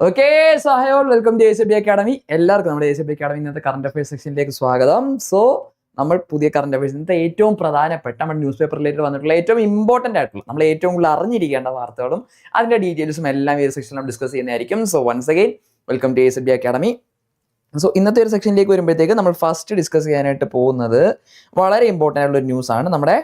Okay സഹയോ welcome to S B academy എല്ലാവർക്കും നമ്മുടെ S B academy ഇന്നത്തെ കറണ്ട് അഫയേഴ്സ് സെക്ഷനിലേക്ക് സ്വാഗതം. സോ നമ്മൾ പുതിയ കറണ്ട് അഫയേഴ്സ് ഇന്നത്തെ ഏറ്റവും പ്രധാനപ്പെട്ട നമ്മുടെ ന്യൂസ് പേപ്പർ റിലേറ്റഡ് വന്നിട്ടുള്ള ഏറ്റവും ഇമ്പോർട്ടന്റ് ആയിട്ടുള്ള നമ്മൾ ഏറ്റവും കൂടുതൽ അറിഞ്ഞിരിക്കേണ്ട വാർത്തകളും അതിന്റെ ഡീറ്റെയിൽസും എല്ലാം ഈ സെക്ഷനിൽ നമ്മൾ ഡിസ്കസ് ചെയ്യുന്നതായിരിക്കും. So once again welcome to S B academy so ഇന്നത്തെ ഒരു സെക്ഷനിലേക്ക് വരുമ്പോഴത്തേക്ക് നമ്മൾ ഫസ്റ്റ് ഡിസ്കസ് ചെയ്യാനായിട്ട് പോകുന്നത് വളരെ ഇമ്പോർട്ടന്റ് ആയിട്ടുള്ള ഒരു ന്യൂസ് ആണ്. നമ്മുടെ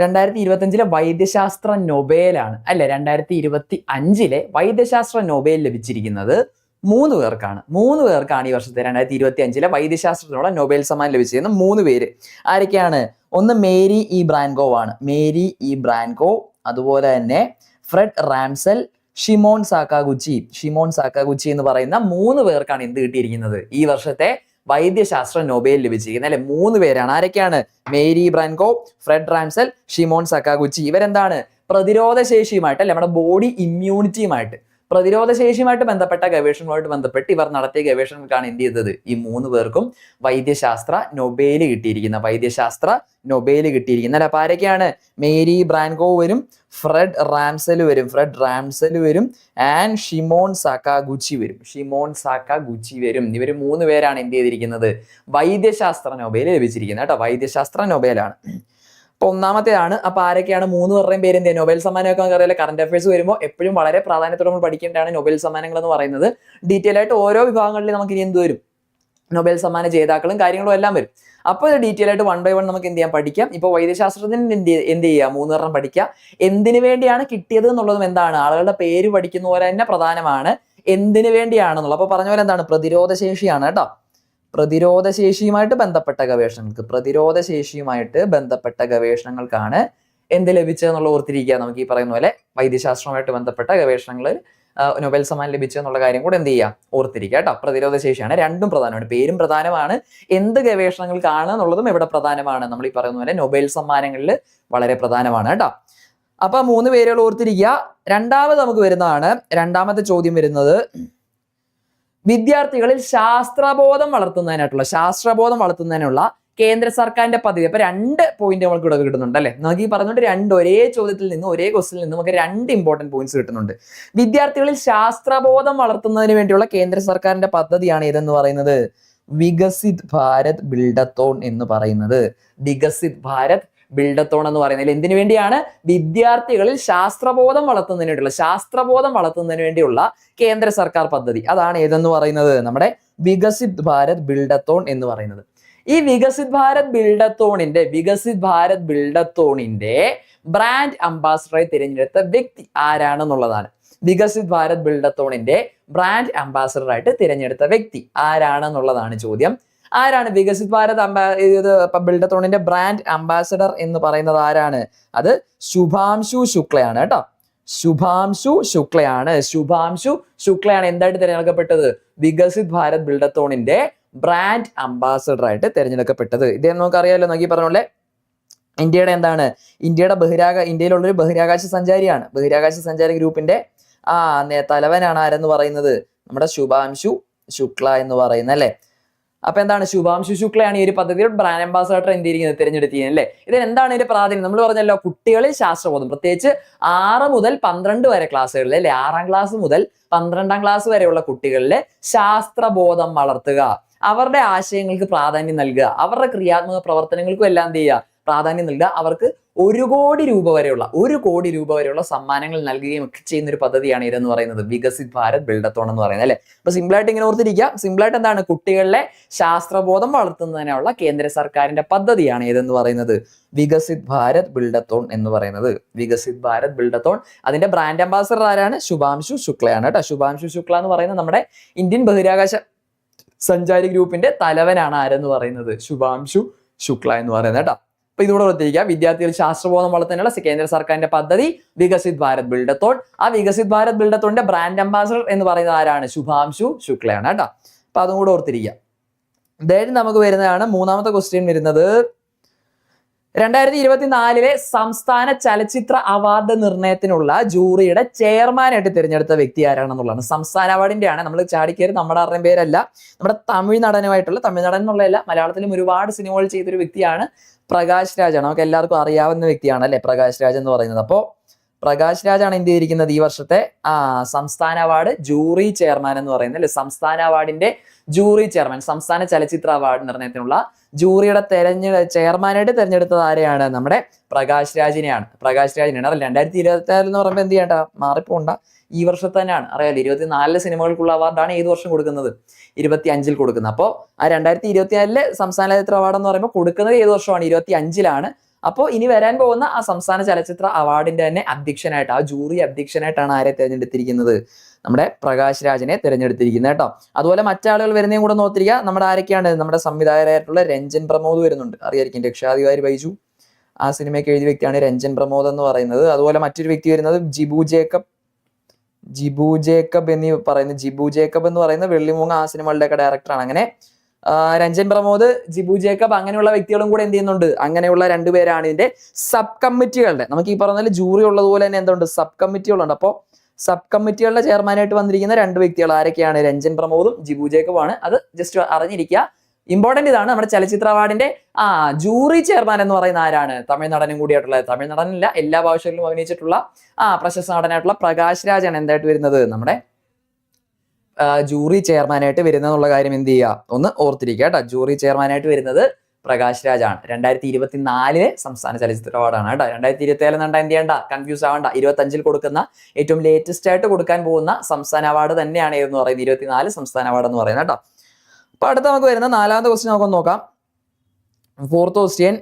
രണ്ടായിരത്തി ഇരുപത്തഞ്ചിലെ വൈദ്യശാസ്ത്ര നൊബേലാണ്. അല്ലെ? രണ്ടായിരത്തി ഇരുപത്തി അഞ്ചിലെ വൈദ്യശാസ്ത്ര നൊബേൽ ലഭിച്ചിരിക്കുന്നത് മൂന്ന് പേർക്കാണ്. മൂന്ന് പേർക്കാണ് ഈ വർഷത്തെ രണ്ടായിരത്തി ഇരുപത്തി അഞ്ചിലെ വൈദ്യശാസ്ത്രത്തിനുള്ള നൊബേൽ സമ്മാനം ലഭിച്ചിരുന്ന മൂന്ന് പേര്. ആരൊക്കെയാണ്? ഒന്ന് മേരി ഇ ബ്രാൻകോ ആണ്. മേരി ഇ ബ്രാൻകോ അതുപോലെ തന്നെ Fred Ramsdell Shimon Sakaguchi. Shimon Sakaguchi എന്ന് പറയുന്ന മൂന്ന് പേർക്കാണ് എന്ത് കിട്ടിയിരിക്കുന്നത് ഈ വർഷത്തെ വൈദ്യശാസ്ത്ര നൊബേൽ ലഭിച്ചിരിക്കുന്നത് അല്ലെ? മൂന്ന് പേരാണ്. ആരൊക്കെയാണ്? Mary Brunkow Fred Ramsdell Shimon Sakaguchi. ഇവരെന്താണ്? പ്രതിരോധ ശേഷിയുമായിട്ട് അല്ലെ? നമ്മുടെ ബോഡി ഇമ്മ്യൂണിറ്റിയുമായിട്ട് പ്രതിരോധ ശേഷിയുമായിട്ട് ബന്ധപ്പെട്ട ഗവേഷണങ്ങളുമായിട്ട് ബന്ധപ്പെട്ട് ഇവർ നടത്തിയ ഗവേഷണങ്ങൾക്കാണ് എന്ത് ചെയ്തത്? ഈ മൂന്ന് പേർക്കും വൈദ്യശാസ്ത്ര നൊബേൽ കിട്ടിയിരിക്കുന്ന വൈദ്യശാസ്ത്ര നൊബേൽ കിട്ടിയിരിക്കുന്ന. അല്ല അപ്പൊ ആരൊക്കെയാണ്? മേരി ബ്രാൻകോ വരും ഫ്രെഡ് റാംസൽ വരും. ഫ്രെഡ് റാംസൽ വരും. ആൻഡ് ഷിമോൺ സാക്കാഗുച്ചി വരും. ഷിമോൺ സാക്കാഗുച്ചി വരും. ഇവർ മൂന്ന് പേരാണ് എന്ത് ചെയ്തിരിക്കുന്നത്? വൈദ്യശാസ്ത്ര നൊബേൽ ലഭിച്ചിരിക്കുന്നത്. കേട്ടോ വൈദ്യശാസ്ത്ര നൊബേലാണ്. അപ്പൊ ഒന്നാമത്തേതാണ് അപ്പൊ ആരൊക്കെയാണ്? മൂന്ന് പേരുടെയും പേര് എന്ത് നൊബേൽ സമ്മാനമൊക്കെ നമുക്ക് അറിയില്ല കറണ്ട് അഫയേഴ്സ് വരുമ്പോൾ എപ്പോഴും വളരെ പ്രാധാന്യത്തോടെ നമ്മൾ പഠിക്കേണ്ടതാണ് നൊബേൽ സമ്മാനങ്ങൾ എന്ന് പറയുന്നത്. ഡീറ്റെയിൽ ആയിട്ട് ഓരോ വിഭാഗങ്ങളിൽ നമുക്ക് ഇനി എന്ത് വരും? നൊബേൽ സമ്മാന ജേതാക്കളും കാര്യങ്ങളും എല്ലാം വരും. അപ്പോൾ ഇത് ഡീറ്റെയിൽ ആയിട്ട് വൺ ബൈ വൺ നമുക്ക് എന്ത് ചെയ്യാം? പഠിക്കാം. ഇപ്പോൾ വൈദ്യശാസ്ത്രത്തിന് എന്ത് ചെയ്യാം എന്ത് ചെയ്യുക? മൂന്നെണ്ണം പഠിക്കാം എന്തിനു വേണ്ടിയാണ് കിട്ടിയത് എന്നുള്ളതും എന്താണ്? ആളുകളുടെ പേര് പഠിക്കുന്ന പോലെ തന്നെ പ്രധാനമാണ്. എന്തിനു വേണ്ടിയാണെന്നുള്ളത്. അപ്പോൾ പറഞ്ഞ പോലെ എന്താണ്? പ്രതിരോധ ശേഷിയാണ് കേട്ടോ. പ്രതിരോധ ശേഷിയുമായിട്ട് ബന്ധപ്പെട്ട ഗവേഷണങ്ങൾക്ക് പ്രതിരോധശേഷിയുമായിട്ട് ബന്ധപ്പെട്ട ഗവേഷണങ്ങൾക്കാണ് എന്ത് ലഭിച്ചതെന്നുള്ള ഓർത്തിരിക്കുക. നമുക്ക് ഈ പറയുന്ന പോലെ വൈദ്യശാസ്ത്രവുമായിട്ട് ബന്ധപ്പെട്ട ഗവേഷണങ്ങൾ നൊബേൽ സമ്മാനം ലഭിച്ചെന്നുള്ള കാര്യം കൂടെ എന്ത് ചെയ്യുക? ഓർത്തിരിക്കുക കേട്ടോ. പ്രതിരോധ ശേഷിയാണ് രണ്ടും പ്രധാനമാണ്. പേരും പ്രധാനമാണ്. എന്ത് ഗവേഷണങ്ങൾക്കാണ് എന്നുള്ളതും ഇവിടെ പ്രധാനമാണ്. നമ്മൾ ഈ പറയുന്ന പോലെ നൊബേൽ സമ്മാനങ്ങളിൽ വളരെ പ്രധാനമാണ് കേട്ടോ. അപ്പൊ മൂന്ന് പേരുകൾ ഓർത്തിരിക്കുക. രണ്ടാമത് നമുക്ക് വരുന്നതാണ്. രണ്ടാമത്തെ ചോദ്യം വരുന്നത് വിദ്യാർത്ഥികളിൽ ശാസ്ത്രബോധം വളർത്തുന്നതിനായിട്ടുള്ള ശാസ്ത്രബോധം വളർത്തുന്നതിനുള്ള കേന്ദ്ര സർക്കാരിന്റെ പദ്ധതി അപ്പൊ രണ്ട് പോയിന്റ് നമുക്ക് ഇവിടെ കിട്ടുന്നുണ്ട് അല്ലെ? നമുക്ക് ഈ പറഞ്ഞുകൊണ്ട് രണ്ട് ഒരേ ചോദ്യത്തിൽ നിന്ന് ഒരേ ക്വസ്റ്റിൽ നിന്ന് നമുക്ക് രണ്ട് ഇമ്പോർട്ടന്റ് പോയിന്റ്സ് കിട്ടുന്നുണ്ട്. വിദ്യാർത്ഥികളിൽ ശാസ്ത്രബോധം വളർത്തുന്നതിന് വേണ്ടിയുള്ള കേന്ദ്ര സർക്കാരിന്റെ പദ്ധതിയാണ് ഏതെന്ന് പറയുന്നത്? വികസിത് ഭാരത് ബിൽഡത്തോൺ എന്ന് പറയുന്നത്. വികസിത് ഭാരത് ബിൽഡത്തോൺ എന്ന് പറയുന്നതിൽ. എന്തിനു വേണ്ടിയാണ്? വിദ്യാർത്ഥികളിൽ ശാസ്ത്രബോധം വളർത്തുന്നതിന് വേണ്ടിയുള്ള ശാസ്ത്രബോധം വളർത്തുന്നതിന് വേണ്ടിയുള്ള കേന്ദ്ര സർക്കാർ പദ്ധതി. അതാണ് ഏതെന്ന് പറയുന്നത്? നമ്മുടെ വികസിത് ഭാരത് ബിൽഡത്തോൺ എന്ന് പറയുന്നത്. ഈ വികസിത് ഭാരത് ബിൽഡത്തോണിന്റെ വികസിത് ഭാരത് ബിൽഡത്തോണിന്റെ ബ്രാൻഡ് അംബാസഡറെ തിരഞ്ഞെടുത്ത വ്യക്തി ആരാണെന്നുള്ളതാണ്. വികസിത് ഭാരത് ബിൽഡത്തോണിന്റെ ബ്രാൻഡ് അംബാസഡറായിട്ട് തിരഞ്ഞെടുത്ത വ്യക്തി ആരാണെന്നുള്ളതാണ് ചോദ്യം. ആരാണ് വികസിത് ഭാരത് അംബാ ഇത് ബിൽഡത്തോണിന്റെ ബ്രാൻഡ് അംബാസഡർ എന്ന് പറയുന്നത് ആരാണ്? അത് ശുഭാംശു ശുക്ലയാണ് കേട്ടോ. ശുഭാംശു ശുക്ലയാണ്. ശുഭാംശു ശുക്ലയാണ് എന്തായിട്ട് തിരഞ്ഞെടുക്കപ്പെട്ടത്? വികസിത് ഭാരത് ബിൽഡത്തോണിന്റെ ബ്രാൻഡ് അംബാസഡർ ആയിട്ട് തിരഞ്ഞെടുക്കപ്പെട്ടത്. ഇദ്ദേഹം നമുക്കറിയാമല്ലോ നോക്കി പറഞ്ഞ പോലെ ഇന്ത്യയുടെ എന്താണ്? ഇന്ത്യയുടെ ബഹിരാകാശ ഇന്ത്യയിലുള്ളൊരു ബഹിരാകാശ സഞ്ചാരിയാണ്. ബഹിരാകാശ സഞ്ചാരി ഗ്രൂപ്പിന്റെ ആ തലവനാണ് ആരെന്ന് പറയുന്നത്? നമ്മുടെ ശുഭാംശു ശുക്ല എന്ന് പറയുന്നത് അല്ലെ? അപ്പൊ എന്താണ്? ശുഭാംശു ശുക്ലയാണ് ഈ ഒരു പദ്ധതിയുടെ ബ്രാൻഡ് അംബാസഡർ എന്ത് ചെയ്തിരിക്കുന്നത്? തിരഞ്ഞെടുത്തിരിക്കുന്നത് അല്ലേ? ഇതിന് എന്താണ് ഇതിന്റെ പ്രാധാന്യം? നമ്മൾ പറഞ്ഞല്ലോ കുട്ടികളിൽ ശാസ്ത്രബോധം. പ്രത്യേകിച്ച് ആറ് മുതൽ പന്ത്രണ്ട് വരെ ക്ലാസ്സുകളിൽ അല്ലെ? ആറാം ക്ലാസ് മുതൽ പന്ത്രണ്ടാം ക്ലാസ് വരെയുള്ള കുട്ടികളിലെ ശാസ്ത്രബോധം വളർത്തുക. അവരുടെ ആശയങ്ങൾക്ക് പ്രാധാന്യം നൽകുക. അവരുടെ ക്രിയാത്മക പ്രവർത്തനങ്ങൾക്കും എല്ലാം എന്ത് ചെയ്യുക? പ്രാധാന്യം നൽകുക അവർക്ക് ഒരു കോടി രൂപ വരെയുള്ള ഒരു കോടി രൂപ വരെയുള്ള സമ്മാനങ്ങൾ നൽകുകയും ഒക്കെ ചെയ്യുന്ന ഒരു പദ്ധതിയാണ് ഇതെന്ന് പറയുന്നത്. വികസിത് ഭാരത് ബിൽഡത്തോൺ എന്ന് പറയുന്നത് അല്ലെ? അപ്പൊ സിമ്പിളായിട്ട് ഇങ്ങനെ ഓർത്തിരിക്കുക. സിമ്പിളായിട്ട് എന്താണ്? കുട്ടികളുടെ ശാസ്ത്രബോധം വളർത്തുന്നതിനുള്ള കേന്ദ്ര സർക്കാരിന്റെ പദ്ധതിയാണ് ഏതെന്ന് പറയുന്നത്? വികസിത് ഭാരത് ബിൽഡത്തോൺ എന്ന് പറയുന്നത്. വികസിത് ഭാരത് ബിൽഡത്തോൺ. അതിന്റെ ബ്രാൻഡ് അംബാസഡർ ആരാണ്? ശുഭാംശു ശുക്ലയാണ് കേട്ടോ. ശുഭാംശു ശുക്ല എന്ന് പറയുന്നത് നമ്മുടെ ഇന്ത്യൻ ബഹിരാകാശ സഞ്ചാരി ഗ്രൂപ്പിന്റെ തലവനാണ് ആരെന്ന് പറയുന്നത്? ശുഭാംശു ശുക്ല എന്ന് പറയുന്നത് കേട്ടോ. അപ്പൊ ഇതുകൂടെ ഓർത്തിരിക്കുക വിദ്യാർത്ഥികൾ ശാസ്ത്രബോധം വളർത്താനുള്ള കേന്ദ്ര സർക്കാരിന്റെ പദ്ധതി വികസിത് ഭാരത് ബിൽഡത്തോൺ ആ വികസിത് ഭാരത് ബിൽഡത്തോണിന്റെ ബ്രാൻഡ് അംബാസഡർ എന്ന് പറയുന്നത് ആരാണ്? ശുഭാംശു ശുക്ലയാണ് കേട്ടോ. അപ്പൊ അതും കൂടെ ഓർത്തിരിക്കുക. ദെൻ നമുക്ക് വരുന്നതാണ് മൂന്നാമത്തെ ക്വസ്റ്റ്യൻ വരുന്നത്. രണ്ടായിരത്തി ഇരുപത്തിനാലിലെ സംസ്ഥാന ചലച്ചിത്ര അവാർഡ് നിർണയത്തിനുള്ള ജൂറിയുടെ ചെയർമാനായിട്ട് തിരഞ്ഞെടുത്ത വ്യക്തി ആരാണെന്നുള്ളതാണ്. സംസ്ഥാന അവാർഡിന്റെ ആണ് നമ്മൾ ചാടിക്കേറി നമ്മുടെ ആരുടെയും പേരല്ല. നമ്മുടെ തമിഴ് നടനുമായിട്ടുള്ള തമിഴ് നടൻ എന്നുള്ളതല്ല മലയാളത്തിലും ഒരുപാട് സിനിമകൾ ചെയ്തൊരു വ്യക്തിയാണ് പ്രകാശ് രാജാണ്. നമുക്ക് എല്ലാവർക്കും അറിയാവുന്ന വ്യക്തിയാണ് അല്ലെ പ്രകാശ് രാജ് എന്ന് പറയുന്നത്. അപ്പോൾ പ്രകാശ് രാജാണ് എന്ത് ചെയ്തിരിക്കുന്നത്? ഈ വർഷത്തെ ആ സംസ്ഥാന അവാർഡ് ജൂറി ചെയർമാൻ എന്ന് പറയുന്നത് അല്ലെ? സംസ്ഥാന അവാർഡിന്റെ ജൂറി ചെയർമാൻ സംസ്ഥാന ചലച്ചിത്ര അവാർഡ് നിർണയത്തിനുള്ള ജൂറിയുടെ തെരഞ്ഞെടു ചെയർമാനായിട്ട് തെരഞ്ഞെടുത്തത് ആരെയാണ്? നമ്മുടെ പ്രകാശ് രാജിനെയാണ്. പ്രകാശ് രാജിനെയാണ്. അറിയില്ല രണ്ടായിരത്തി ഇരുപത്തി ആറ് എന്ന് പറയുമ്പോൾ എന്ത് ചെയ്യണ്ട? മാറിപ്പോണ്ട. ഈ വർഷത്തെ തന്നെയാണ്. അറിയാലോ ഇരുപത്തിനാലിൽ സിനിമകൾക്കുള്ള അവാർഡാണ് ഏത് വർഷം കൊടുക്കുന്നത്? ഇരുപത്തി അഞ്ചിൽ കൊടുക്കുന്നത്. അപ്പോൾ ആ രണ്ടായിരത്തി ഇരുപത്തിനാലിലെ സംസ്ഥാന ചലച്ചിത്ര അവാർഡ് എന്ന് പറയുമ്പോൾ കൊടുക്കുന്നത് ഏത് വർഷമാണ്? ഇരുപത്തി അഞ്ചിലാണ് അപ്പോൾ ഇനി വരാൻ പോകുന്ന ആ സംസ്ഥാന ചലച്ചിത്ര അവാർഡിന്റെ തന്നെ അധ്യക്ഷനായിട്ട് ആ ജൂറി അധ്യക്ഷനായിട്ടാണ് ആരെ തിരഞ്ഞെടുത്തിരിക്കുന്നത്? നമ്മുടെ പ്രകാശ് രാജനെ തിരഞ്ഞെടുത്തിരിക്കുന്നത് കേട്ടോ. അതുപോലെ മറ്റാളുകൾ വരുന്നതും കൂടെ നോത്തിരിക്കുക നമ്മുടെ ആരൊക്കെയാണ്? നമ്മുടെ സംവിധായകരായിട്ടുള്ള രഞ്ജൻ പ്രമോദ് വരുന്നുണ്ട്. അറിയായിരിക്കും രക്ഷാധികാരി ബൈജു. ആ സിനിമയ്ക്ക് എഴുതിയ വ്യക്തിയാണ് രഞ്ജൻ പ്രമോദ് എന്ന് പറയുന്നത്. അതുപോലെ മറ്റൊരു വ്യക്തി വരുന്നത് ജിബു ജേക്കബ്. ജിബു ജേക്കബ് എന്നീ പറയുന്ന ജിബു ജേക്കബ് എന്ന് പറയുന്ന വെള്ളിമൂങ്ങ ആ സിനിമകളുടെയൊക്കെ ഡയറക്ടറാണ് അങ്ങനെ രഞ്ജൻ പ്രമോദ് ജിബു ജേക്കബ് അങ്ങനെയുള്ള വ്യക്തികളും കൂടെ എന്ത് ചെയ്യുന്നുണ്ട്? അങ്ങനെയുള്ള രണ്ടുപേരാണ് ഇതിന്റെ സബ് കമ്മിറ്റികളുടെ നമുക്ക് ഈ പറഞ്ഞാൽ ജൂറി ഉള്ളതുപോലെ തന്നെ എന്തുണ്ട്? സബ് കമ്മിറ്റികളുണ്ട് അപ്പോൾ സബ് കമ്മിറ്റികളുടെ ചെയർമാനായിട്ട് വന്നിരിക്കുന്ന രണ്ട് വ്യക്തികൾ ആരൊക്കെയാണ്? രഞ്ജൻ പ്രമോദും ജിബു ജേക്കബുമാണ്. അത് ജസ്റ്റ് അറിഞ്ഞിരിക്കുക. ഇമ്പോർട്ടന്റ് ഇതാണ് നമ്മുടെ ചലച്ചിത്ര അവാർഡിന്റെ ആ ജൂറി ചെയർമാൻ എന്ന് പറയുന്ന ആരാണ്? തമിഴ് നടനും കൂടിയായിട്ടുള്ള തമിഴ് നടനില്ല എല്ലാ ഭാഷകളിലും അഭിനയിച്ചിട്ടുള്ള ആ പ്രശസ്ത നടനായിട്ടുള്ള പ്രകാശ് രാജാണ് എന്തായിട്ട് വരുന്നത്? നമ്മുടെ ജൂറി ചെയർമാനായിട്ട് വരുന്നതെന്നുള്ള കാര്യം എന്ത് ചെയ്യുക ഒന്ന് ഓർത്തിരിക്കുക കേട്ടോ. ജൂറി ചെയർമാനായിട്ട് വരുന്നത് പ്രകാശ് രാജാണ്. രണ്ടായിരത്തി ഇരുപത്തിനാലിലെ സംസ്ഥാന ചലച്ചിത്ര അവാർഡാണ് കേട്ടോ. രണ്ടായിരത്തി ഇരുപത്തി ഏഴ് നണ്ട എന്ത് ചെയ്യണ്ട? കൺഫ്യൂസ് ആവണ്ട. ഇരുപത്തി അഞ്ചിൽ കൊടുക്കുന്ന ഏറ്റവും ലേറ്റസ്റ്റ് ആയിട്ട് കൊടുക്കാൻ പോകുന്ന സംസ്ഥാന അവാർഡ് തന്നെയാണ് എന്ന് പറയുന്നത്? ഇരുപത്തിനാല് സംസ്ഥാന അവാർഡ് എന്ന് പറയുന്നത് കേട്ടോ. അപ്പൊ അടുത്ത നമുക്ക് വരുന്ന നാലാമത്തെ ക്വസ്റ്റ്യൻ നമുക്ക് നോക്കാം. ഫോർത്ത് ക്വസ്റ്റ്യൻ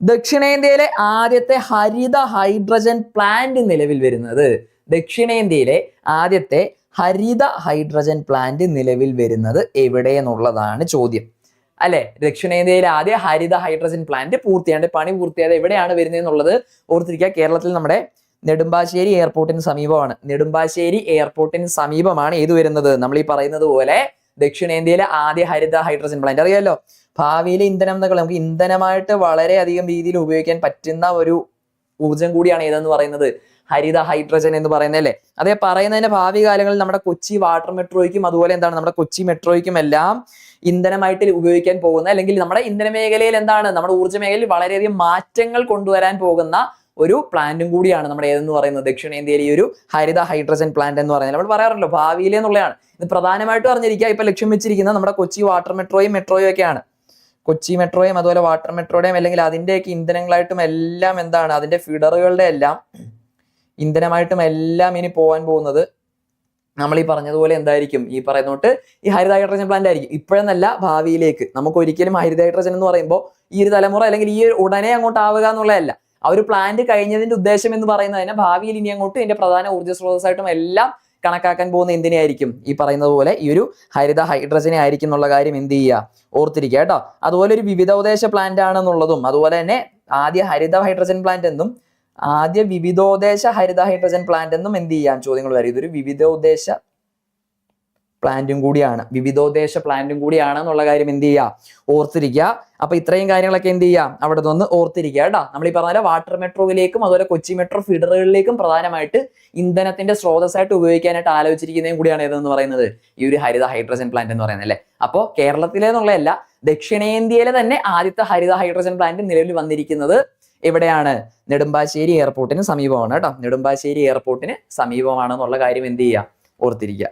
ദക്ഷിണേന്ത്യയിലെ ആദ്യത്തെ ഹരിത ഹൈഡ്രജൻ പ്ലാന്റ് നിലവിൽ വരുന്നത് ദക്ഷിണേന്ത്യയിലെ ആദ്യത്തെ ഹരിത ഹൈഡ്രജൻ പ്ലാന്റ് നിലവിൽ വരുന്നത് എവിടെ എന്നുള്ളതാണ് ചോദ്യം. അല്ലെ? ദക്ഷിണേന്ത്യയിലെ ആദ്യ ഹരിത ഹൈഡ്രജൻ പ്ലാന്റ് പൂർത്തിയാണ്ട് പണി പൂർത്തിയായത് എവിടെയാണ് വരുന്നത് എന്നുള്ളത് ഓർത്തിരിക്കുക. കേരളത്തിൽ നമ്മുടെ നെടുമ്പാശ്ശേരി എയർപോർട്ടിന് സമീപമാണ്. നെടുമ്പാശ്ശേരി എയർപോർട്ടിന് സമീപമാണ് ഏത് വരുന്നത്? നമ്മൾ ഈ പറയുന്നത് പോലെ ദക്ഷിണേന്ത്യയിലെ ആദ്യ ഹരിത ഹൈഡ്രജൻ പ്ലാന്റ്. അറിയാലോ? ഭാവിയിലെ ഇന്ധനം എന്നൊക്കെ നമുക്ക് ഇന്ധനമായിട്ട് വളരെയധികം രീതിയിൽ ഉപയോഗിക്കാൻ പറ്റുന്ന ഒരു ഊർജം കൂടിയാണ് ഏതെന്ന് പറയുന്നത്? ഹരിത ഹൈഡ്രജൻ എന്ന് പറയുന്നത് അല്ലേ? അതേ പറയുന്നതിന്റെ ഭാവി കാലങ്ങളിൽ നമ്മുടെ കൊച്ചി വാട്ടർ മെട്രോയ്ക്കും അതുപോലെ എന്താണ് നമ്മുടെ കൊച്ചി മെട്രോയ്ക്കും എല്ലാം ഇന്ധനമായിട്ട് ഉപയോഗിക്കാൻ പോകുന്ന അല്ലെങ്കിൽ നമ്മുടെ ഇന്ധന മേഖലയിൽ എന്താണ് നമ്മുടെ ഊർജ മേഖലയിൽ വളരെയധികം മാറ്റങ്ങൾ കൊണ്ടുവരാൻ പോകുന്ന ഒരു പ്ലാന്റും കൂടിയാണ് നമ്മുടെ ഏതെന്ന് പറയുന്നത് ദക്ഷിണേന്ത്യയിലെ ഈ ഒരു ഹരിത ഹൈഡ്രജൻ പ്ലാന്റ് എന്ന് പറയുന്നത്. നമ്മൾ പറയാറുണ്ടല്ലോ ഭാവിയിലെ എന്നുള്ളതാണ്. ഇത് പ്രധാനമായിട്ട് അറിഞ്ഞിരിക്കുക ഇപ്പൊ ലക്ഷ്യം വെച്ചിരിക്കുന്ന നമ്മുടെ കൊച്ചി വാട്ടർ മെട്രോയും മെട്രോയും ഒക്കെയാണ്. കൊച്ചി മെട്രോയും അതുപോലെ വാട്ടർ മെട്രോയുടെയും അല്ലെങ്കിൽ അതിന്റെയൊക്കെ ഇന്ധനങ്ങളായിട്ടും എല്ലാം എന്താണ് അതിന്റെ ഫിഡറുകളുടെ എല്ലാം ഇന്ധനമായിട്ടും എല്ലാം ഇനി പോകാൻ പോകുന്നത് നമ്മൾ ഈ പറഞ്ഞതുപോലെ എന്തായിരിക്കും? ഈ പറയുന്നോട്ട് ഈ ഹരിത ഹൈഡ്രജൻ പ്ലാന്റ് ആയിരിക്കും. ഇപ്പോഴെന്നല്ല ഭാവിയിലേക്ക്. നമുക്ക് ഒരിക്കലും ഹരിത ഹൈഡ്രജൻ എന്ന് പറയുമ്പോൾ ഈ ഒരു തലമുറ അല്ലെങ്കിൽ ഈ ഉടനെ അങ്ങോട്ട് ആവുക എന്നുള്ളതല്ല. ആ ഒരു പ്ലാന്റ് കഴിഞ്ഞതിന്റെ ഉദ്ദേശം എന്ന് പറയുന്നത് തന്നെ ഭാവിയിൽ ഇനി അങ്ങോട്ട് ഇതിന്റെ പ്രധാന ഊർജ സ്രോതസ്സായിട്ടും എല്ലാം കണക്കാക്കാൻ പോകുന്ന എന്തിനായിരിക്കും ഈ പറയുന്നത് പോലെ ഈ ഒരു ഹരിത ഹൈഡ്രജനെ ആയിരിക്കും എന്നുള്ള കാര്യം എന്ത് ചെയ്യുക? ഓർത്തിരിക്കുക കേട്ടോ. അതുപോലെ ഒരു വിവിധ വിവിധോദ്ദേശ പ്ലാന്റ് ആണെന്നുള്ളതും അതുപോലെ തന്നെ ആദ്യ ഹരിത ഹൈഡ്രജൻ പ്ലാന്റ് എന്നും ആദ്യ വിവിധോദ്ദേശ ഹരിത ഹൈഡ്രജൻ പ്ലാന്റ് എന്നും എന്ത് ചെയ്യാം? ചോദ്യങ്ങൾ വരും. ഇതൊരു വിവിധോദ്ദേശ പ്ലാന്റും കൂടിയാണ്. വിവിധോദ്ദേശ പ്ലാന്റും കൂടിയാണ് എന്നുള്ള കാര്യം എന്ത് ചെയ്യുക ഓർത്തിരിക്കുക. അപ്പൊ ഇത്രയും കാര്യങ്ങളൊക്കെ എന്ത് ചെയ്യാം? അവിടെ നിന്ന് ഓർത്തിരിക്കുക കേട്ടോ. നമ്മൾ ഈ പറഞ്ഞ വാട്ടർ മെട്രോയിലേക്കും അതുപോലെ കൊച്ചി മെട്രോ ഫീഡറുകളിലേക്കും പ്രധാനമായിട്ട് ഇന്ധനത്തിന്റെ സ്രോതസ്സായിട്ട് ഉപയോഗിക്കാനായിട്ട് ആലോചിച്ചിരിക്കുന്നതും കൂടിയാണ് ഏതെന്ന് പറയുന്നത്? ഈ ഒരു ഹരിത ഹൈഡ്രജൻ പ്ലാന്റ് എന്ന് പറയുന്നത് അല്ലേ? അപ്പോ കേരളത്തിലെന്നുള്ളതല്ല ദക്ഷിണേന്ത്യയിലെ തന്നെ ആദ്യത്തെ ഹരിത ഹൈഡ്രജൻ പ്ലാന്റ് നിലവിൽ വന്നിരിക്കുന്നത് എവിടെയാണ് നെടുമ്പാശ്ശേരി എയർപോർട്ടിന് സമീപമാണ് കേട്ടോ. നെടുമ്പാശ്ശേരി എയർപോർട്ടിന് സമീപമാണ് എന്നുള്ള കാര്യം എന്ത് ചെയ്യുക? ഓർത്തിരിക്കുക.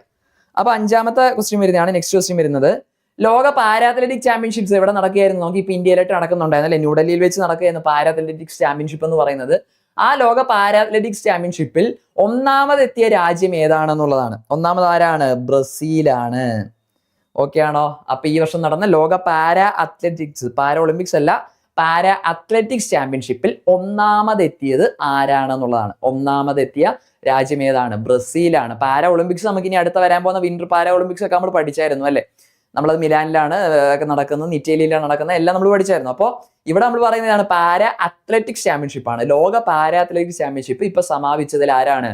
അപ്പൊ അഞ്ചാമത്തെ ക്വസ്റ്റ്യൻ വരുന്നതാണ്. നെക്സ്റ്റ് ക്വസ്റ്റ്യൻ വരുന്നത്. ലോക പാരാത്ലറ്റിക് ചാമ്പ്യൻഷിപ്പ്സ് എവിടെ നടക്കുകയായിരുന്നു? നോക്കി ഇപ്പൊ ഇന്ത്യയിലായിട്ട് നടക്കുന്നുണ്ടായിരുന്നു അല്ലെ? ന്യൂഡൽഹിയിൽ വെച്ച് നടക്കുകയായിരുന്നു പാരാത്ലറ്റിക്സ് ചാമ്പ്യൻഷിപ്പ് എന്ന് പറയുന്നത് ആ ലോക പാരാത്ലറ്റിക്സ് ചാമ്പ്യൻഷിപ്പിൽ ഒന്നാമതെത്തിയ രാജ്യം ഏതാണെന്നുള്ളതാണ്. ഒന്നാമത് ആരാണ്? ബ്രസീലാണ്. ഓക്കെ ആണോ? അപ്പൊ ഈ വർഷം നടന്ന ലോക പാരാ അത്ലറ്റിക്സ് പാരാ ഒളിമ്പിക്സ് അല്ല പാരാ അത്ലറ്റിക്സ് ചാമ്പ്യൻഷിപ്പിൽ ഒന്നാമതെത്തിയത് ആരാണെന്നുള്ളതാണ്. ഒന്നാമതെത്തിയ രാജ്യം ഏതാണ്? ബ്രസീലാണ്. പാര ഒളിമ്പിക്സ് നമുക്ക് ഇനി അടുത്ത വരാൻ പോകുന്ന വിന്റർ പാര ഒളിമ്പിക്സ് ഒക്കെ നമ്മൾ പഠിച്ചായിരുന്നു അല്ലേ? നമ്മളത് മിലാനിലാണ് നടക്കുന്നത് ഇറ്റലിയിലാണ് നടക്കുന്നത് എല്ലാം നമ്മൾ പഠിച്ചായിരുന്നു. അപ്പോൾ ഇവിടെ നമ്മൾ പറയുന്നതാണ് പാര അത്ലറ്റിക്സ് ചാമ്പ്യൻഷിപ്പ് ആണ് ലോക പാര അത്ലറ്റിക്സ് ചാമ്പ്യൻഷിപ്പ് ഇപ്പൊ സമാപിച്ചതിൽ ആരാണ്?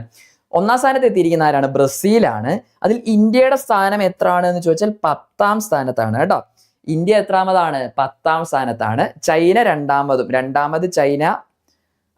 ഒന്നാം സ്ഥാനത്ത് എത്തിയിരിക്കുന്ന ആരാണ്? ബ്രസീലാണ്. അതിൽ ഇന്ത്യയുടെ സ്ഥാനം എത്രയാണ് എന്ന് ചോദിച്ചാൽ പത്താം സ്ഥാനത്താണ് കേട്ടോ. ഇന്ത്യ എത്രാമതാണ്? പത്താം സ്ഥാനത്താണ്. ചൈന രണ്ടാമതും. രണ്ടാമത് ചൈന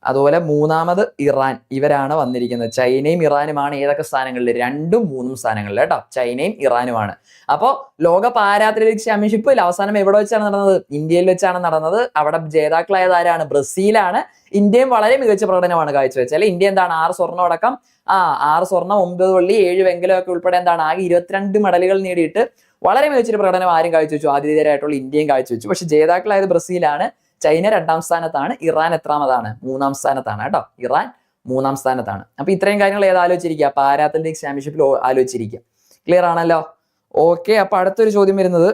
അതുപോലെ മൂന്നാമത് ഇറാൻ. ഇവരാണ് വന്നിരിക്കുന്നത്. ചൈനയും ഇറാനുമാണ് ഏതൊക്കെ സ്ഥാനങ്ങളിൽ? രണ്ടും മൂന്നും സ്ഥാനങ്ങളിൽ കേട്ടോ. ചൈനയും ഇറാനുമാണ്. അപ്പോൾ ലോക പാരാത്രി അത്ലറ്റിക്സ് ചാമ്പ്യൻഷിപ്പിൽ അവസാനം എവിടെ വെച്ചാണ് നടന്നത്? ഇന്ത്യയിൽ വെച്ചാണ് നടന്നത്. അവിടെ ജേതാക്കളായത് ആരാണ്? ബ്രസീലാണ്. ഇന്ത്യയും വളരെ മികച്ച പ്രകടനമാണ് കാഴ്ചവെച്ചാൽ ഇന്ത്യ എന്താണ്? ആറ് സ്വർണം അടക്കം. ആ ആറ് സ്വർണം ഒമ്പത് വെള്ളി ഏഴ് വെങ്കലം ഒക്കെ ഉൾപ്പെടെ എന്താണ്? ആകെ ഇരുപത്തിരണ്ട് മെഡലുകൾ നേടിയിട്ട് വളരെ മികച്ചൊരു പ്രകടനം ആരും കാഴ്ചവെച്ചു. ആതിഥേയരായിട്ടുള്ള ഇന്ത്യയും കാഴ്ചവെച്ചു. പക്ഷെ ജേതാക്കളായത് ബ്രസീലാണ്. ചൈന രണ്ടാം സ്ഥാനത്താണ്. ഇറാൻ എത്രാമതാണ്? മൂന്നാം സ്ഥാനത്താണ് കേട്ടോ. ഇറാൻ മൂന്നാം സ്ഥാനത്താണ്. അപ്പൊ ഇത്രയും കാര്യങ്ങൾ ഏത് ആലോചിച്ചിരിക്കുക? പാരാ ചാമ്പ്യൻഷിപ്പിൽ ആലോചിച്ചിരിക്കുക. ക്ലിയർ ആണല്ലോ? ഓക്കെ അപ്പൊ അടുത്തൊരു ചോദ്യം വരുന്നത്.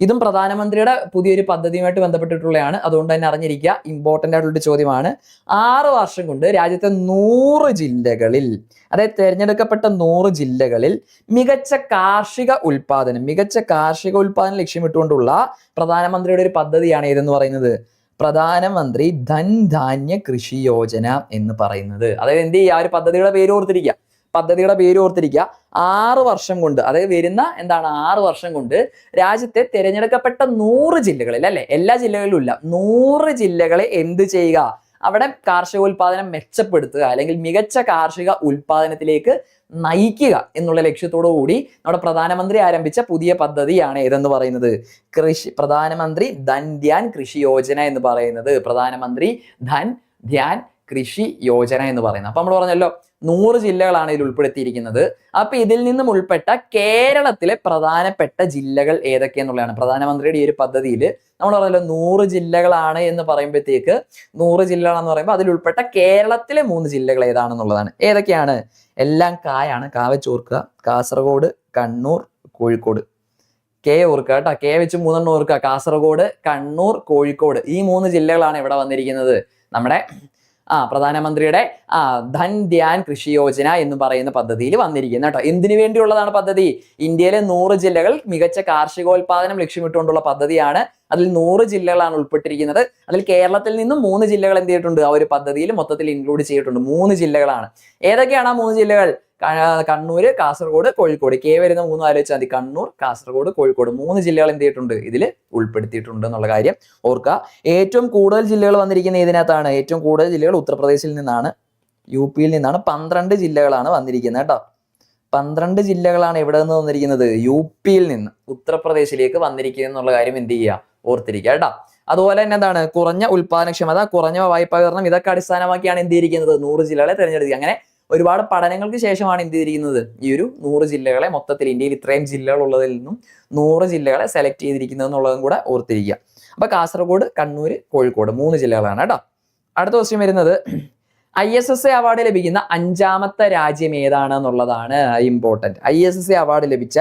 ഇതും പ്രധാനമന്ത്രിയുടെ പുതിയൊരു പദ്ധതിയുമായിട്ട് ബന്ധപ്പെട്ടിട്ടുള്ളതാണ് അതുകൊണ്ട് തന്നെ അറിഞ്ഞിരിക്കുക ഇമ്പോർട്ടന്റ് ആയിട്ടുള്ള ചോദ്യമാണ്. ആറ് വർഷം കൊണ്ട് രാജ്യത്തെ നൂറ് ജില്ലകളിൽ അതായത് തിരഞ്ഞെടുക്കപ്പെട്ട നൂറ് ജില്ലകളിൽ മികച്ച കാർഷിക ഉൽപാദനം മികച്ച കാർഷിക ഉൽപാദനം ലക്ഷ്യമിട്ടുകൊണ്ടുള്ള പ്രധാനമന്ത്രിയുടെ ഒരു പദ്ധതിയാണ് ഏതെന്ന് പറയുന്നത്? പ്രധാനമന്ത്രി ധൻ ധാന്യ കൃഷി യോജന എന്ന് പറയുന്നത്. അതായത് എന്ത് ചെയ്യുക? ആ ഒരു പദ്ധതിയുടെ പേര് ഓർത്തിരിക്കുക. പദ്ധതിയുടെ പേര് ഓർത്തിരിക്കുക. ആറ് വർഷം കൊണ്ട് അതായത് വരുന്ന എന്താണ് ആറ് വർഷം കൊണ്ട് രാജ്യത്തെ തിരഞ്ഞെടുക്കപ്പെട്ട നൂറ് ജില്ലകളിൽ അല്ലെ? എല്ലാ ജില്ലകളിലും ഇല്ല. നൂറ് ജില്ലകളെ എന്ത് ചെയ്യുക? അവിടെ കാർഷിക ഉൽപാദനം മെച്ചപ്പെടുത്തുക അല്ലെങ്കിൽ മികച്ച കാർഷിക ഉൽപാദനത്തിലേക്ക് നയിക്കുക എന്നുള്ള ലക്ഷ്യത്തോടു കൂടി നമ്മുടെ പ്രധാനമന്ത്രി ആരംഭിച്ച പുതിയ പദ്ധതിയാണ് ഏതെന്ന് പറയുന്നത്? കൃഷി പ്രധാനമന്ത്രി ധൻ ധ്യാൻ കൃഷി യോജന എന്ന് പറയുന്നത്. പ്രധാനമന്ത്രി ധൻ ധ്യാൻ കൃഷി യോജന എന്ന് പറയുന്നത്. അപ്പൊ നമ്മൾ പറഞ്ഞല്ലോ നൂറ് ജില്ലകളാണ് ഇതിൽ ഉൾപ്പെടുത്തിയിരിക്കുന്നത്. അപ്പൊ ഇതിൽ നിന്നും ഉൾപ്പെട്ട കേരളത്തിലെ പ്രധാനപ്പെട്ട ജില്ലകൾ ഏതൊക്കെയെന്നുള്ളതാണ് പ്രധാനമന്ത്രിയുടെ ഈ ഒരു പദ്ധതിയിൽ നമ്മൾ പറഞ്ഞല്ലോ നൂറ് ജില്ലകളാണ് എന്ന് പറയുമ്പോഴത്തേക്ക് നൂറ് ജില്ലകളാണെന്ന് പറയുമ്പോൾ അതിൽ ഉൾപ്പെട്ട കേരളത്തിലെ മൂന്ന് ജില്ലകൾ ഏതാണെന്നുള്ളതാണ്. ഏതൊക്കെയാണ്? എല്ലാം കായാണ്. കാവ ചോർക്കുക കാസർഗോഡ് കണ്ണൂർ കോഴിക്കോട്. കെ ഓർക്കുക കേട്ടോ. കെ വെച്ച് മൂന്നെണ്ണം ഓർക്കുക കാസർഗോഡ് കണ്ണൂർ കോഴിക്കോട്. ഈ മൂന്ന് ജില്ലകളാണ് ഇവിടെ വന്നിരിക്കുന്നത്. നമ്മുടെ ആ പ്രധാനമന്ത്രിയുടെ ആ ധൻ ധ്യാൻ കൃഷി യോജന എന്ന് പറയുന്ന പദ്ധതിയിൽ വന്നിരിക്കുന്നത് കേട്ടോ. എന്തിനു വേണ്ടിയുള്ളതാണ് പദ്ധതി? ഇന്ത്യയിലെ നൂറ് ജില്ലകൾ മികച്ച കാർഷികോൽപാദനം ലക്ഷ്യമിട്ടുകൊണ്ടുള്ള പദ്ധതിയാണ്. അതിൽ നൂറ് ജില്ലകളാണ് ഉൾപ്പെട്ടിരിക്കുന്നത്. അതിൽ കേരളത്തിൽ നിന്നും മൂന്ന് ജില്ലകൾ എന്ത് ചെയ്തിട്ടുണ്ട്? ആ ഒരു പദ്ധതിയിൽ മൊത്തത്തിൽ ഇൻക്ലൂഡ് ചെയ്തിട്ടുണ്ട്. മൂന്ന് ജില്ലകളാണ്. ഏതൊക്കെയാണ് ആ മൂന്ന് ജില്ലകൾ? ക- കണ്ണൂര് കാസർഗോഡ് കോഴിക്കോട്. കെ വരുന്ന മൂന്ന് ആലോചിച്ചാൽ മതി. കണ്ണൂർ കാസർഗോഡ് കോഴിക്കോട്. മൂന്ന് ജില്ലകൾ എന്ത് ചെയ്തിട്ടുണ്ട്? ഇതിൽ ഉൾപ്പെടുത്തിയിട്ടുണ്ട് എന്നുള്ള കാര്യം ഓർക്കുക. ഏറ്റവും കൂടുതൽ ജില്ലകൾ വന്നിരിക്കുന്ന ഇതിനകത്താണ് ഏറ്റവും കൂടുതൽ ജില്ലകൾ ഉത്തർപ്രദേശിൽ നിന്നാണ്. യു പിയിൽ നിന്നാണ് പന്ത്രണ്ട് ജില്ലകളാണ് വന്നിരിക്കുന്നത് കേട്ടോ. പന്ത്രണ്ട് ജില്ലകളാണ് എവിടെ നിന്ന് വന്നിരിക്കുന്നത്. യു പിയിൽ നിന്ന് ഉത്തർപ്രദേശിലേക്ക് വന്നിരിക്കുന്നത് എന്നുള്ള കാര്യം എന്ത് ചെയ്യുക? ഓർത്തിരിക്കുക കേട്ടോ. അതുപോലെ തന്നെ എന്താണ്? കുറഞ്ഞ ഉൽപാദനക്ഷമത കുറഞ്ഞ വായ്പ വിതരണം ഇതൊക്കെ അടിസ്ഥാനമാക്കിയാണ് എന്ത് ചെയ്തിരിക്കുന്നത്? നൂറ് ജില്ലകളെ തിരഞ്ഞെടുക്കുക അങ്ങനെ ഒരുപാട് പഠനങ്ങൾക്ക് ശേഷമാണ് എന്ത് ചെയ്തിരിക്കുന്നത്? ഈ ഒരു നൂറ് ജില്ലകളെ മൊത്തത്തിൽ ഇന്ത്യയിൽ ഇത്രയും ജില്ലകൾ ഉള്ളതിൽ നിന്നും നൂറ് ജില്ലകളെ സെലക്ട് ചെയ്തിരിക്കുന്നത് എന്നുള്ളതും കൂടെ ഓർത്തിരിക്കുക. അപ്പൊ കാസർഗോഡ് കണ്ണൂർ കോഴിക്കോട് മൂന്ന് ജില്ലകളാണ് കേട്ടോ. അടുത്ത ക്വസ്റ്റ്യൻ വരുന്നത്. I S S A award ലഭിക്കുന്ന അഞ്ചാമത്തെ രാജ്യം ഏതാണ് എന്നുള്ളതാണ് important I S S A award ലഭിച്ച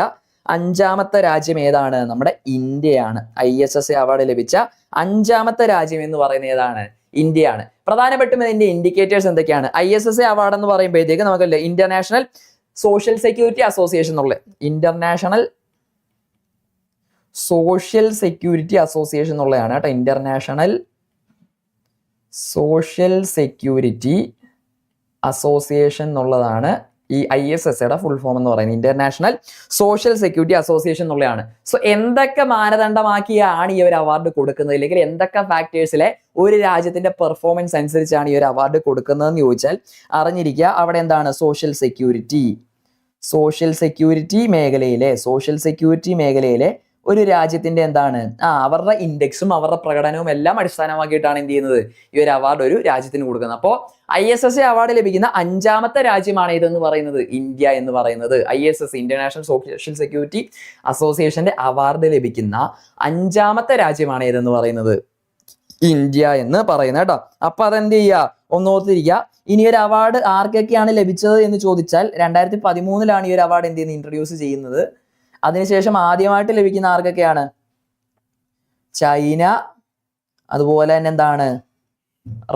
അഞ്ചാമത്തെ രാജ്യം ഏതാണ്? നമ്മുടെ ഇന്ത്യയാണ്. ഐ എസ് എസ് അവാർഡ് ലഭിച്ച അഞ്ചാമത്തെ രാജ്യം എന്ന് പറയുന്നത് ഏതാണ്? ഇന്ത്യയാണ്. പ്രധാനപ്പെട്ടും ഇതിന്റെ ഇൻഡിക്കേറ്റേഴ്സ് എന്തൊക്കെയാണ്? ഐ എസ് എസ് അവാർഡ് എന്ന് പറയുമ്പോഴത്തേക്ക് നമുക്കല്ലേ? ഇന്റർനാഷണൽ സോഷ്യൽ സെക്യൂരിറ്റി അസോസിയേഷൻ എന്നുള്ള ഇന്റർനാഷണൽ സോഷ്യൽ സെക്യൂരിറ്റി അസോസിയേഷൻ എന്നുള്ളതാണ് കേട്ടോ. ഇന്റർനാഷണൽ സോഷ്യൽ സെക്യൂരിറ്റി അസോസിയേഷൻ എന്നുള്ളതാണ് ഈ ഐ എസ് എസ് യുടെ ഫുൾ ഫോം എന്ന് പറയുന്നത് ഇന്റർനാഷണൽ സോഷ്യൽ സെക്യൂരിറ്റി അസോസിയേഷൻ എന്നുള്ളതാണ്. സോ എന്തൊക്കെ മാനദണ്ഡമാക്കിയാണ് ഈ ഒരു അവാർഡ് കൊടുക്കുന്നത് അല്ലെങ്കിൽ എന്തൊക്കെ ഫാക്ടേഴ്സിലെ ഒരു രാജ്യത്തിന്റെ പെർഫോമൻസ് അനുസരിച്ചാണ് ഈ ഒരു അവാർഡ് കൊടുക്കുന്നതെന്ന് ചോദിച്ചാൽ അറിഞ്ഞിരിക്കുക അവിടെ എന്താണ്? സോഷ്യൽ സെക്യൂരിറ്റി സോഷ്യൽ സെക്യൂരിറ്റി മേഖലയിലെ സോഷ്യൽ സെക്യൂരിറ്റി മേഖലയിലെ ഒരു രാജ്യത്തിന്റെ എന്താണ്? ആ അവരുടെ ഇൻഡെക്സും അവരുടെ പ്രകടനവും എല്ലാം അടിസ്ഥാനമാക്കിയിട്ടാണ് എന്ത് ചെയ്യുന്നത്? ഈ ഒരു അവാർഡ് ഒരു രാജ്യത്തിന് കൊടുക്കുന്നത്. അപ്പോൾ I S S A award ലഭിക്കുന്ന അഞ്ചാമത്തെ രാജ്യമാണ് ഇതെന്ന് പറയുന്നത്? ഇന്ത്യ എന്ന് പറയുന്നത്. I S S international social security അസോസിയേഷന്റെ അവാർഡ് ലഭിക്കുന്ന അഞ്ചാമത്തെ രാജ്യമാണ് ഇതെന്ന് പറയുന്നത്? ഇന്ത്യ എന്ന് പറയുന്നത് കേട്ടോ. അപ്പൊ അതെന്ത് ചെയ്യുക? ഒന്നോർത്തിരിക്കുക ഇനി ഒരു അവാർഡ് ആർക്കൊക്കെയാണ് ലഭിച്ചത് എന്ന് ചോദിച്ചാൽ രണ്ടായിരത്തി പതിമൂന്നിലാണ് ഈ ഒരു അവാർഡ് എന്ത് ചെയ്യുന്നത്? ഇൻട്രൊഡ്യൂസ് ചെയ്യുന്നത്. അതിനുശേഷം ആദ്യമായിട്ട് ലഭിക്കുന്ന ആർക്കൊക്കെയാണ്? ചൈന അതുപോലെ തന്നെ എന്താണ്?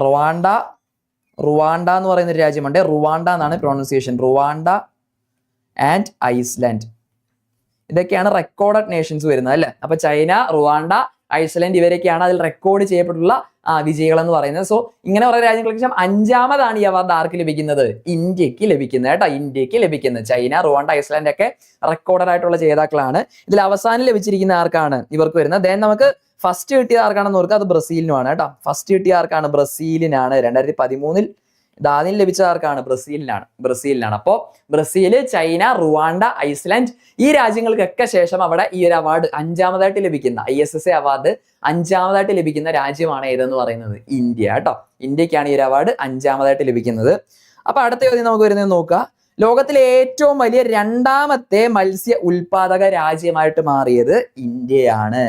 റുവാണ്ട. റുവാണ്ട എന്ന് പറയുന്ന ഒരു രാജ്യമുണ്ട്. റുവാണ്ട എന്നാണ് പ്രൊണൗൺസിയേഷൻ റുവാണ്ട ആൻഡ് ഐസ്ലാൻഡ് ഇതൊക്കെയാണ് റെക്കോർഡഡ് നേഷൻസ് വരുന്നത് അല്ലേ? അപ്പൊ ചൈന റുവാണ്ട ഐസ്ലാൻഡ് ഇവരൊക്കെയാണ് അതിൽ റെക്കോർഡ് ചെയ്യപ്പെട്ടുള്ള വിജയികൾ എന്ന് പറയുന്നത്. സോ ഇങ്ങനെ കുറെ രാജ്യങ്ങൾക്ക് ശേഷം അഞ്ചാമതാണ് ഈ അവാർഡ് ആർക്ക് ലഭിക്കുന്നത്? ഇന്ത്യയ്ക്ക് ലഭിക്കുന്നത് കേട്ടോ. ഇന്ത്യയ്ക്ക് ലഭിക്കുന്നത്. ചൈന റുവാണ്ട ഐസ്ലാൻഡ് ഒക്കെ റെക്കോർഡഡ് ആയിട്ടുള്ള ജേതാക്കളാണ്. ഇതിൽ അവസാനം ലഭിച്ചിരിക്കുന്ന ആർക്കാണ് ഇവർക്ക് വരുന്നത്? ദെൻ നമുക്ക് ഫസ്റ്റ് കിട്ടിയ ആർക്കാണെന്ന് ഓർക്കുക? അത് ബ്രസീലിനുമാണ് കേട്ടോ. ഫസ്റ്റ് കിട്ടിയ ആർക്കാണ്? ബ്രസീലിനാണ്. രണ്ടായിരത്തി പതിമൂന്നിൽ ഇത് ആദ്യം ലഭിച്ചത് ആർക്കാണ്? ബ്രസീലിനാണ്. ബ്രസീലിനാണ്. അപ്പോൾ ബ്രസീൽ ചൈന റുവാണ്ട ഐസ്ലാൻഡ് ഈ രാജ്യങ്ങൾക്കൊക്കെ ശേഷം അവിടെ ഈ ഒരു അവാർഡ് അഞ്ചാമതായിട്ട് ലഭിക്കുന്ന I S S A award അഞ്ചാമതായിട്ട് ലഭിക്കുന്ന രാജ്യമാണ് ഏതെന്ന് പറയുന്നത്? ഇന്ത്യ കേട്ടോ. ഇന്ത്യക്കാണ് ഈ ഒരു അവാർഡ് അഞ്ചാമതായിട്ട് ലഭിക്കുന്നത്. അപ്പൊ അടുത്ത ചോദ്യം നമുക്ക് വരുന്നത് നോക്കുക. ലോകത്തിലെ ഏറ്റവും വലിയ രണ്ടാമത്തെ മത്സ്യ ഉൽപാദക രാജ്യമായിട്ട് മാറിയത് ഇന്ത്യയാണ്.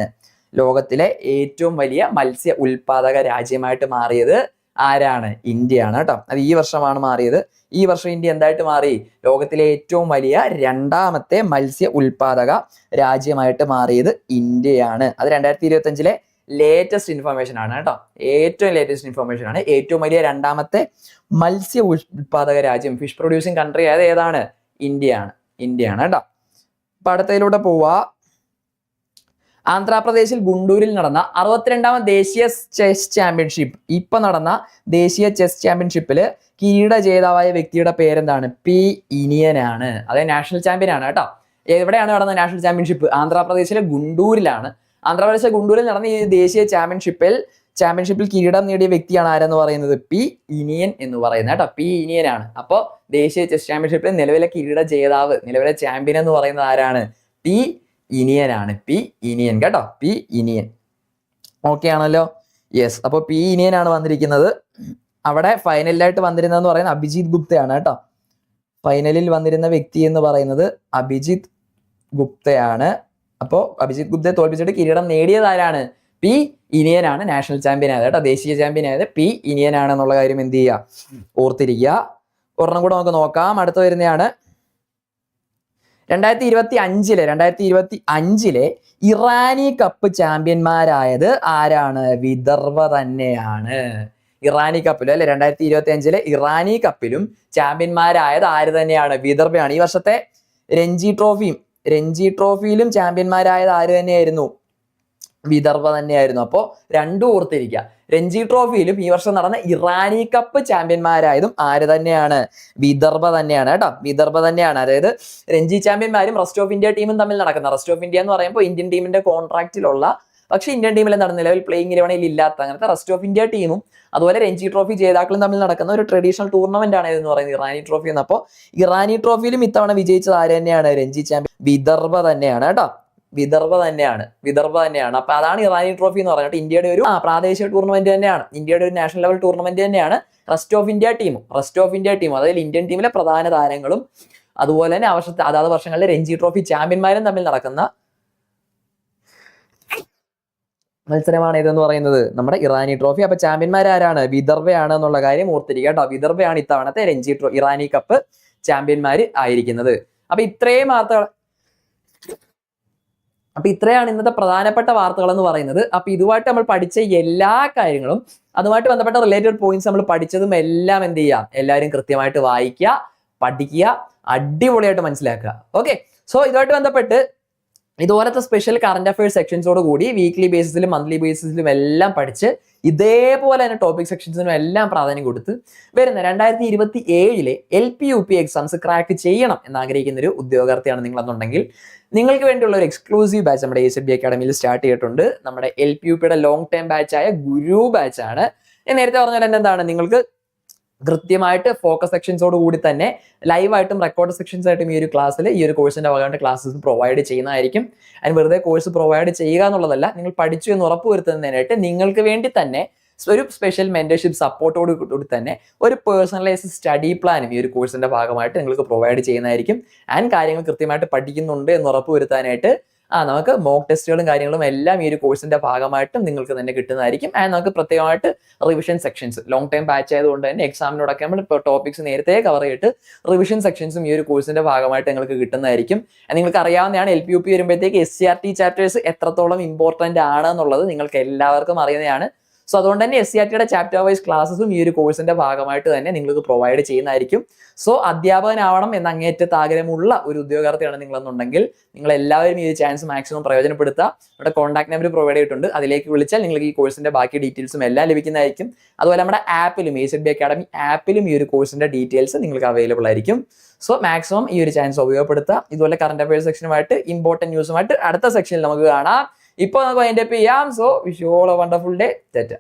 ലോകത്തിലെ ഏറ്റവും വലിയ മത്സ്യ ഉൽപാദക രാജ്യമായിട്ട് മാറിയത് ആരാണ്? ഇന്ത്യയാണ് കേട്ടോ. അത് ഈ വർഷമാണ് മാറിയത്. ഈ വർഷം ഇന്ത്യ എന്തായിട്ട് മാറി? ലോകത്തിലെ ഏറ്റവും വലിയ രണ്ടാമത്തെ മത്സ്യ ഉൽപാദക രാജ്യമായിട്ട് മാറിയത് ഇന്ത്യയാണ്. അത് രണ്ടായിരത്തി ഇരുപത്തി അഞ്ചിലെ ലേറ്റസ്റ്റ് ഇൻഫർമേഷൻ ആണ് കേട്ടോ. ഏറ്റവും ലേറ്റസ്റ്റ് ഇൻഫർമേഷൻ ആണ്. ഏറ്റവും വലിയ രണ്ടാമത്തെ മത്സ്യ ഉൽപാദക രാജ്യം ഫിഷ് പ്രൊഡ്യൂസിങ് കൺട്രി അത് ഏതാണ്? ഇന്ത്യയാണ്. ഇന്ത്യയാണ് കേട്ടോ. അപ്പൊ അടുത്തതിലൂടെ പോവാ. ആന്ധ്രാപ്രദേശിൽ ഗുണ്ടൂരിൽ നടന്ന അറുപത്തിരണ്ടാമത് ദേശീയ ചെസ് ചാമ്പ്യൻഷിപ്പ്. ഇപ്പൊ നടന്ന ദേശീയ ചെസ് ചാമ്പ്യൻഷിപ്പിൽ കിരീട ജേതാവായ വ്യക്തിയുടെ പേരെന്താണ്? പി ഇനിയനാണ്. അതായത് നാഷണൽ ചാമ്പ്യൻ ആണ് കേട്ടോ. എവിടെയാണ് നടന്ന നാഷണൽ ചാമ്പ്യൻഷിപ്പ്? ആന്ധ്രാപ്രദേശിലെ ഗുണ്ടൂരിലാണ്. ആന്ധ്രാപ്രദേശിലെ ഗുണ്ടൂരിൽ നടന്ന ഈ ദേശീയ ചാമ്പ്യൻഷിപ്പിൽ ചാമ്പ്യൻഷിപ്പിൽ കിരീടം നേടിയ വ്യക്തിയാണ് ആരെന്ന് പറയുന്നത്? പി ഇനിയൻ എന്ന് പറയുന്നത് കേട്ടോ. പി ഇനിയനാണ്. അപ്പോ അപ്പോൾ ദേശീയ ചെസ് ചാമ്പ്യൻഷിപ്പിൽ നിലവിലെ കിരീട ജേതാവ് നിലവിലെ ചാമ്പ്യൻ എന്ന് പറയുന്നത് ആരാണ്? പി ഇനിയൻ ആണ് പി ഇനിയൻ കേട്ടോ. പി ഇനിയൻ. ഓക്കെ ആണല്ലോ? യെസ് അപ്പോൾ പി ഇനിയൻ ആണ് വന്നിരിക്കുന്നത്. അവിടെ ഫൈനലിലായിട്ട് വന്നിരുന്നതെന്ന് പറയുന്നത് അഭിജിത് ഗുപ്തയാണ് കേട്ടോ. ഫൈനലിൽ വന്നിരുന്ന വ്യക്തി എന്ന് പറയുന്നത് അഭിജിത് ഗുപ്തയാണ്. അപ്പോൾ അഭിജിത് ഗുപ്തയെ തോൽപ്പിച്ചിട്ട് കിരീടം നേടിയത് ആരാണ്? പി ഇനിയനാണ് നാഷണൽ ചാമ്പ്യൻ ആയത് കേട്ടോ. ദേശീയ ചാമ്പ്യൻ ആയത് പി എന്നുള്ള കാര്യം എന്ത് ചെയ്യുക? ഓർത്തിരിക്കുക. ഒരെണ്ണം കൂടെ നമുക്ക് നോക്കാം. അടുത്ത വരുന്നതാണ് രണ്ടായിരത്തി ഇരുപത്തി അഞ്ചിലെ രണ്ടായിരത്തി ഇരുപത്തി അഞ്ചിലെ ഇറാനി കപ്പ് ചാമ്പ്യന്മാരായത് ആരാണ്? വിദർഭ തന്നെയാണ്. ഇറാനി കപ്പിലും അല്ലെ? രണ്ടായിരത്തി ഇരുപത്തി അഞ്ചിലെ ഇറാനി കപ്പിലും ചാമ്പ്യന്മാരായത് ആര് തന്നെയാണ്? വിദർഭയാണ്. ഈ വർഷത്തെ രഞ്ജി ട്രോഫിയും രഞ്ജി ട്രോഫിയിലും ചാമ്പ്യന്മാരായത് ആര് തന്നെയായിരുന്നു? വിദർഭ തന്നെയായിരുന്നു. അപ്പോൾ രണ്ടും ഓർത്തിരിക്കുക രഞ്ജി ട്രോഫിയിലും ഈ വർഷം നടന്ന ഇറാനി കപ്പ് ചാമ്പ്യന്മാരായതും ആര് തന്നെയാണ്? വിദർഭ തന്നെയാണ് കേട്ടോ. വിദർഭ തന്നെയാണ്. അതായത് രഞ്ജി ചാമ്പ്യന്മാരും റെസ്റ്റ് ഓഫ് ഇന്ത്യ ടീമും തമ്മിൽ നടക്കുന്ന റെസ്റ്റ് ഓഫ് ഇന്ത്യ എന്ന് പറയുമ്പോൾ ഇന്ത്യൻ ടീമിന്റെ കോൺട്രാക്റ്റിലുള്ള പക്ഷെ ഇന്ത്യൻ ടീമിൽ എന്താണ് നിലവിൽ പ്ലേയിങ് ഇലവണയിൽ ഇല്ലാത്ത അങ്ങനത്തെ റെസ്റ്റ് ഓഫ് ഇന്ത്യ ടീമും അതുപോലെ രഞ്ജി ട്രോഫി ജേതാക്കളും തമ്മിൽ നടക്കുന്ന ഒരു ട്രഡീഷണൽ ടൂർണമെന്റ് ആണ് ഇതെന്ന് പറയുന്നത് ഇറാനി ട്രോഫി എന്ന്. അപ്പോൾ ഇറാനി ട്രോഫിയിലും ഇത്തവണ വിജയിച്ചത് ആര് തന്നെയാണ്? രഞ്ജി ചാമ്പ്യൻ വിദർഭ തന്നെയാണ് കേട്ടോ. വിദർഭ തന്നെയാണ്. വിദർഭ തന്നെയാണ്. അപ്പൊ അതാണ് ഇറാനി ട്രോഫി എന്ന് പറഞ്ഞിട്ട് ഇന്ത്യയുടെ ഒരു പ്രാദേശിക ടൂർണമെന്റ് തന്നെയാണ്. ഇന്ത്യയുടെ ഒരു നാഷണൽ ലെവൽ ടൂർണമെന്റ് തന്നെയാണ്. റെസ്റ്റ് ഓഫ് ഇന്ത്യ ടീമും റെസ്റ്റ് ഓഫ് ഇന്ത്യ ടീമും അതായത് ഇന്ത്യൻ ടീമിലെ പ്രധാന താരങ്ങളും അതുപോലെ തന്നെ ആ അതാത് വർഷങ്ങളിലെ രഞ്ജി ട്രോഫി ചാമ്പ്യന്മാരും തമ്മിൽ നടക്കുന്ന മത്സരമാണ് ഇതെന്ന് പറയുന്നത്? നമ്മുടെ ഇറാനി ട്രോഫി അപ്പൊ ചാമ്പ്യന്മാർ ആരാണ് വിദർഭയാണ് എന്നുള്ള കാര്യം ഓർത്തിരിക്കുക കേട്ടോ. വിദർഭയാണ് ഇത്തവണത്തെ രഞ്ജി ട്രോ ഇറാനി കപ്പ് ചാമ്പ്യന്മാർ ആയിരിക്കുന്നത്. അപ്പൊ ഇത്രയും വാർത്തകൾ അപ്പൊ ഇത്രയാണ് ഇന്നത്തെ പ്രധാനപ്പെട്ട വാർത്തകൾ എന്ന് പറയുന്നത്. അപ്പൊ ഇതുമായിട്ട് നമ്മൾ പഠിച്ച എല്ലാ കാര്യങ്ങളും അതുമായിട്ട് ബന്ധപ്പെട്ട റിലേറ്റഡ് പോയിന്റ്സ് നമ്മൾ പഠിച്ചതും എല്ലാം എന്ത് ചെയ്യുക? എല്ലാവരും കൃത്യമായിട്ട് വായിക്കുക പഠിക്കുക അടിപൊളിയായിട്ട് മനസ്സിലാക്കുക. ഓക്കെ സോ ഇതുമായിട്ട് ബന്ധപ്പെട്ട് ഇതുപോലത്തെ സ്പെഷ്യൽ കറണ്ട് അഫയേഴ്സ് സെക്ഷൻസോട് കൂടി വീക്ക്ലി ബേസിസിലും മന്ത്ലി ബേസിസിലും എല്ലാം പഠിച്ച് ഇതേപോലെ തന്നെ ടോപ്പിക് സെക്ഷൻസിനും എല്ലാം പ്രാധാന്യം കൊടുത്ത് വരുന്ന രണ്ടായിരത്തി ഇരുപത്തി ഏഴിലെ L P U P exams crack ചെയ്യണം എന്ന് ആഗ്രഹിക്കുന്ന ഒരു ഉദ്യോഗാർത്ഥിയാണ് നിങ്ങളെന്നുണ്ടെങ്കിൽ നിങ്ങൾക്ക് വേണ്ടിയുള്ള ഒരു എക്സ്ക്ലൂസീവ് ബാച്ച് നമ്മുടെ എ എസ് ബി അക്കാഡമിയിൽ സ്റ്റാർട്ട് ചെയ്തിട്ടുണ്ട്. നമ്മുടെ എൽ പി യു പിയുടെ ലോങ് ടൈം ബാച്ചായ ഗുരു ബാച്ചാണ് ഞാൻ നേരത്തെ പറഞ്ഞ പോലെ എന്താണ്? നിങ്ങൾക്ക് കൃത്യമായിട്ട് ഫോക്കസ് സെക്ഷൻസോട് കൂടി തന്നെ ലൈവായിട്ടും റെക്കോർഡ് സെക്ഷൻസ് ആയിട്ടും ഈ ഒരു ക്ലാസ്സിൽ ഈ ഒരു കോഴ്സിന്റെ ഭാഗമായിട്ട് ക്ലാസ്സസ് പ്രൊവൈഡ് ചെയ്യുന്നതായിരിക്കും. അതിന് വെറുതെ കോഴ്സ് പ്രൊവൈഡ് ചെയ്യുക എന്നുള്ളതല്ല നിങ്ങൾ പഠിച്ചു എന്ന് ഉറപ്പ് വരുത്തുന്നതിനായിട്ട് നിങ്ങൾക്ക് വേണ്ടി തന്നെ ഒരു സ്പെഷ്യൽ മെന്റർഷിപ്പ് സപ്പോർട്ടോട് കൂടി തന്നെ ഒരു പേഴ്സണലൈസ് സ്റ്റഡി പ്ലാനും ഈ ഒരു കോഴ്സിന്റെ ഭാഗമായിട്ട് നിങ്ങൾക്ക് പ്രൊവൈഡ് ചെയ്യുന്നതായിരിക്കും. ആൻഡ് കാര്യങ്ങൾ കൃത്യമായിട്ട് പഠിക്കുന്നുണ്ട് എന്ന് ഉറപ്പ് വരുത്താനായിട്ട് ആ നമുക്ക് മോക്ക് ടെസ്റ്റുകളും കാര്യങ്ങളും എല്ലാം ഈ ഒരു കോഴ്സിന്റെ ഭാഗമായിട്ടും നിങ്ങൾക്ക് തന്നെ കിട്ടുന്നതായിരിക്കും. ആൻഡ് നമുക്ക് പ്രത്യേകമായിട്ട് revision sections long time batch ആയതുകൊണ്ട് തന്നെ എക്സാമിനോടൊക്കെ നമ്മൾ ഇപ്പോൾ ടോപ്പിക്സ് നേരത്തെ കവർ ചെയ്തിട്ട് റിവിഷൻ സെക്ഷൻസും ഈ ഒരു കോഴ്സിന്റെ ഭാഗമായിട്ട് നിങ്ങൾക്ക് കിട്ടുന്നതായിരിക്കും. നിങ്ങൾക്ക് അറിയാവുന്നതാണ് എൽ പി യു പി വരുമ്പോഴത്തേക്ക് S C R T chapters എത്രത്തോളം ഇമ്പോർട്ടന്റ് ആണ് എന്നുള്ളത്. നിങ്ങൾക്ക് എല്ലാവർക്കും അറിയുന്നതാണ്. സോ അതുകൊണ്ട് തന്നെ എസ് സി ആർ ടിയുടെ ചാപ്റ്റർ വൈസ് ക്ലാസ്സും ഈ ഒരു കോഴ്സിന്റെ ഭാഗമായിട്ട് തന്നെ നിങ്ങൾക്ക് പ്രൊവൈഡ് ചെയ്യുന്നതായിരിക്കും. സോ അധ്യാപകനാവണം എന്ന അങ്ങേറ്റത്ത് ആഗ്രഹമുള്ള ഒരു ഉദ്യോഗാർത്ഥിയാണ് നിങ്ങളെന്നുണ്ടെങ്കിൽ നിങ്ങൾ എല്ലാവരും ഈ ഒരു ചാൻസ് മാക്സിമം പ്രയോജനപ്പെടുത്തുക. നമ്മുടെ കോൺടാക്ട് നമ്പർ പ്രൊവൈഡ് ചെയ്തിട്ടുണ്ട്. അതിലേക്ക് വിളിച്ചാൽ നിങ്ങൾക്ക് ഈ കോഴ്സിന്റെ ബാക്കി ഡീറ്റെയിൽസും എല്ലാം ലഭിക്കുന്നതായിരിക്കും. അതുപോലെ നമ്മുടെ ആപ്പിലും എ ബി അക്കാഡമി ആപ്പിലും ഈ ഒരു കോഴ്സിന്റെ ഡീറ്റെയിൽസ് നിങ്ങൾക്ക് അവൈലബിൾ ആയിരിക്കും. സോ മാക്സിമം ഈ ഒരു ചാൻസ് ഉപയോഗപ്പെടുത്തുക. ഇതുപോലെ കറണ്ട് അഫയേഴ്സ് സെക്ഷനുമായിട്ട് ഇമ്പോർട്ടന്റ് ന്യൂസുമായിട്ട് അടുത്ത സെക്ഷനിൽ നമുക്ക് കാണാം. ഇപ്പോൾ നമുക്ക് അതിന്റെ ചെയ്യാം so wish all wonderful day തെറ്റ.